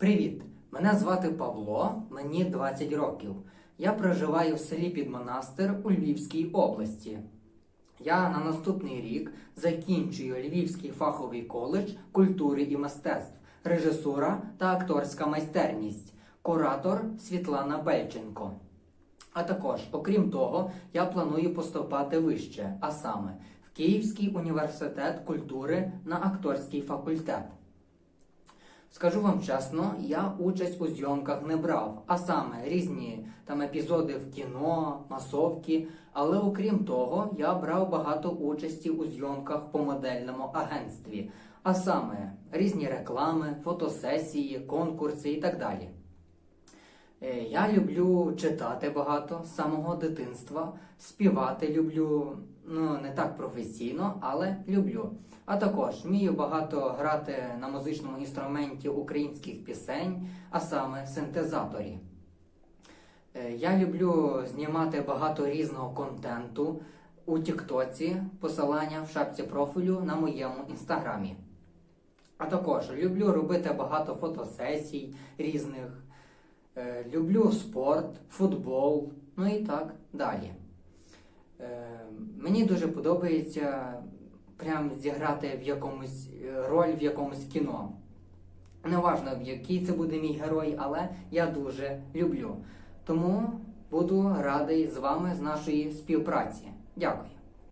Привіт! Мене звати Павло, мені 20 років. Я проживаю в селі Підмонастир у Львівській області. Я на наступний рік закінчую Львівський фаховий коледж культури і мистецтв, режисура та акторська майстерність, куратор Світлана Бельченко. А також, окрім того, я планую поступати вище, а саме в Київський університет культури на акторський факультет. Скажу вам чесно, я участь у зйомках не брав, а саме різні там епізоди в кіно, масовки. Але окрім того, я брав багато участі у зйомках по модельному агентстві, а саме різні реклами, фотосесії, конкурси і так далі. Е, Я люблю читати багато з самого дитинства, співати люблю, ну не так професійно, але люблю. А також вмію багато грати на музичному інструменті українських пісень, а саме синтезаторі. Е, Я люблю знімати багато різного контенту у Тіктоці, посилання в шапці профілю на моєму інстаграмі. А також люблю робити багато фотосесій різних. Е, Люблю спорт, футбол, ну і так далі. Е, Мені дуже подобається прям зіграти в якомусь е, роль в якомусь кіно. Неважно, який це буде мій герой, але я дуже люблю. Тому буду радий з вами з нашої співпраці. Дякую.